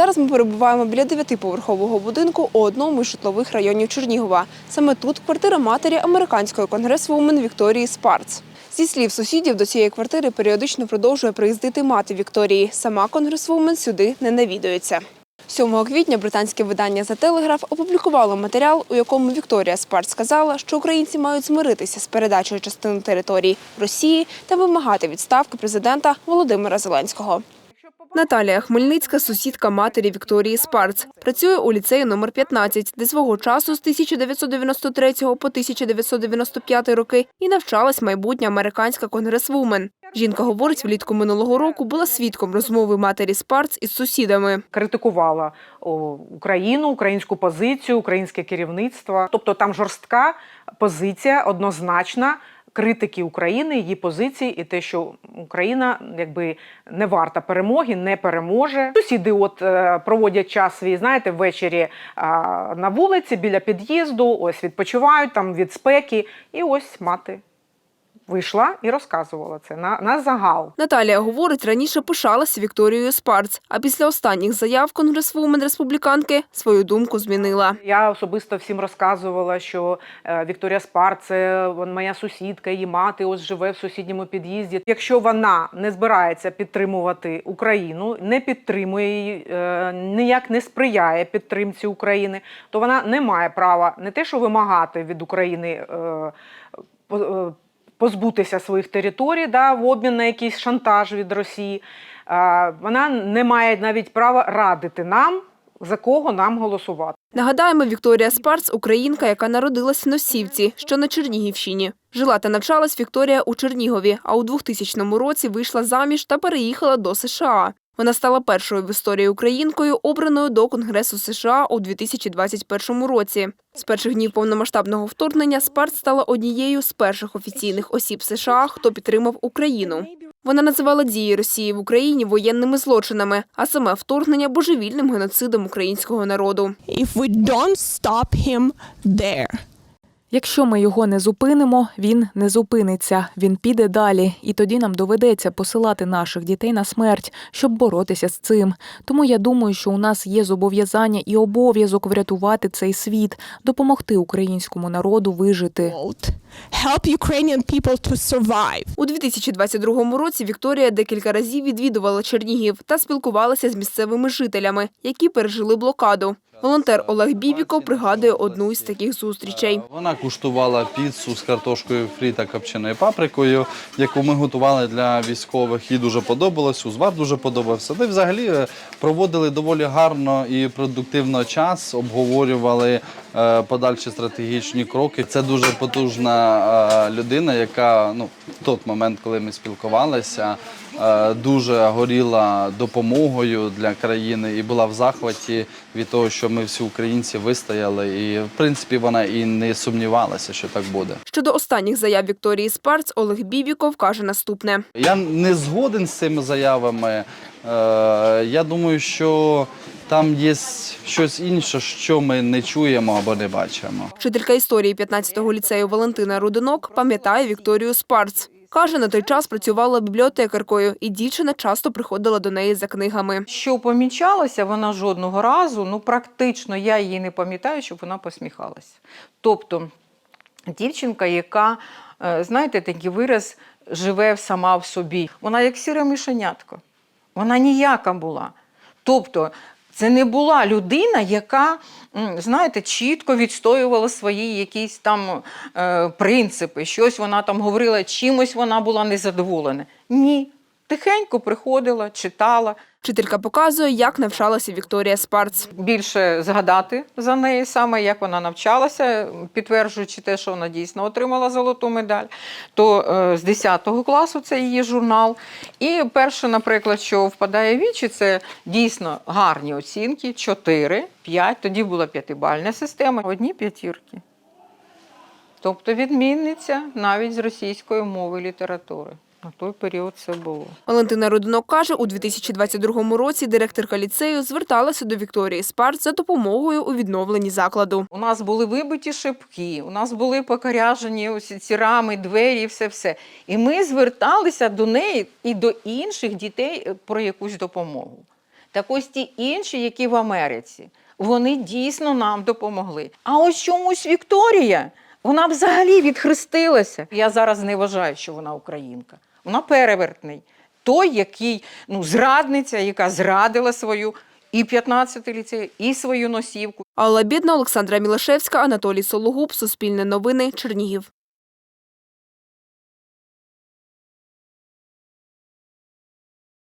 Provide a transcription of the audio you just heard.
Зараз ми перебуваємо біля дев'ятиповерхового будинку у одному із житлових районів Чернігова. Саме тут квартира матері американської конгресвумен Вікторії Спарц. Зі слів сусідів, до цієї квартири періодично продовжує приїздити мати Вікторії. Сама конгресвумен сюди не навідується. 7 квітня британське видання «The Telegraph» опублікувало матеріал, у якому Вікторія Спарц сказала, що українці мають змиритися з передачею частини території Росії та вимагати відставки президента Володимира Зеленського. Наталія Хмельницька, сусідка матері Вікторії Спарц. Працює у ліцеї номер 15, де свого часу з 1993 по 1995 роки і навчалась майбутня американська конгресвумен. Жінка говорить, влітку минулого року була свідком розмови матері Спарц із сусідами. критикувала Україну, українську позицію, українське керівництво. Тобто там жорстка позиція, однозначна критики України, її позиції, і те, що Україна якби не варта перемоги, не переможе. Сусіди, от е, проводять час свій, знаєте, ввечері на вулиці біля під'їзду, ось відпочивають там від спеки, і ось мати. Вийшла і розказувала це на, на загал. Наталія говорить, раніше пишалася Вікторією Спарц, а після останніх заяв конгресвумен республіканки свою думку змінила. Я особисто всім розказувала, що е, Вікторія Спар це моя сусідка, її мати ось живе в сусідньому під'їзді. Якщо вона не збирається підтримувати Україну, не підтримує її, е, ніяк не сприяє підтримці України, то вона не має права не те, що вимагати від України. е, е, Позбутися своїх територій да, в обмін на якийсь шантаж від Росії. Вона не має навіть права радити нам, за кого нам голосувати. Нагадаємо, Вікторія Спарц – українка, яка народилась в Носівці, що на Чернігівщині. Жила та навчалась Вікторія у Чернігові, а у 2000 році вийшла заміж та переїхала до США. Вона стала першою в історії українкою, обраною до Конгресу США у 2021 році. З перших днів повномасштабного вторгнення Спарц стала однією з перших офіційних осіб США, хто підтримав Україну. Вона називала дії Росії в Україні воєнними злочинами, а саме вторгнення божевільним геноцидом українського народу. if we don't stop him there. Якщо ми його не зупинимо, він не зупиниться. Він піде далі, і тоді нам доведеться посилати наших дітей на смерть, щоб боротися з цим. Тому я думаю, що у нас є зобов'язання і обов'язок врятувати цей світ, допомогти українському народу вижити. Help Ukrainian people to survive. У 2022 році Вікторія декілька разів відвідувала Чернігів та спілкувалася з місцевими жителями, які пережили блокаду. Волонтер Олег Бібіков пригадує одну із таких зустрічей. Вона куштувала піцу з картошкою фрі та копченою паприкою, яку ми готували для військових. Їй дуже подобалось, узвар дуже подобався. Й взагалі е, проводили доволі гарно і продуктивно час, обговорювали е, подальші стратегічні кроки. Це дуже потужна е, людина, яка ну, в той момент, коли ми спілкувалися, е, дуже горіла допомогою для країни і була в захваті від того, що ми всі українці вистояли. І в принципі вона і не сумнівалася, що так буде. Щодо останніх заяв Вікторії Спарц, Олег Бібіков каже наступне. Я не згоден з цими заявами. Е, я думаю, що там є щось інше, що ми не чуємо або не бачимо. Вчителька історії 15-го ліцею Валентина Рудинок пам'ятає Вікторію Спарц. Каже, на той час працювала бібліотекаркою, і дівчина часто приходила до неї за книгами. Що помічалося, вона жодного разу, ну практично я її не пам'ятаю, щоб вона посміхалася. Тобто дівчинка, яка, е, знаєте, такий вираз живе сама в собі. Вона як сіре мишенятко. Вона ніяка була. Тобто, це не була людина, яка, знаєте, чітко відстоювала свої якісь там е, принципи, щось вона там говорила, чимось вона була незадоволена. Ні. Тихенько приходила, читала. Вчителька показує, як навчалася Вікторія Спарц. більше згадати за неї саме, як вона навчалася, підтверджуючи те, що вона дійсно отримала золоту медаль. То е, з 10 класу це її журнал. І перше, наприклад, що впадає в вічі, це дійсно гарні оцінки: 4, 5, тоді була п'ятибальна система, одні п'ятірки. Тобто відмінниця навіть з російської мови і літератури. На той період це було. Валентина Рудинок каже, у 2022 році директорка ліцею зверталася до Вікторії Спарц за допомогою у відновленні закладу. У нас були вибиті шибки, у нас були покоряжені ось ці рами, двері, все все. І ми зверталися до неї і до інших дітей е, про якусь допомогу. Так ось ті інші, які в Америці, вони дійсно нам допомогли. А ось чомусь Вікторія, вона взагалі відхрестилася. Я зараз не вважаю, що вона українка. Вона перевертний. Той, який ну, зрадниця, яка зрадила свою і 15 ліцею, і свою носівку. Алла Бідна, Олександра Мілашевська, Анатолій Сологуб, Суспільне новини, Чернігів.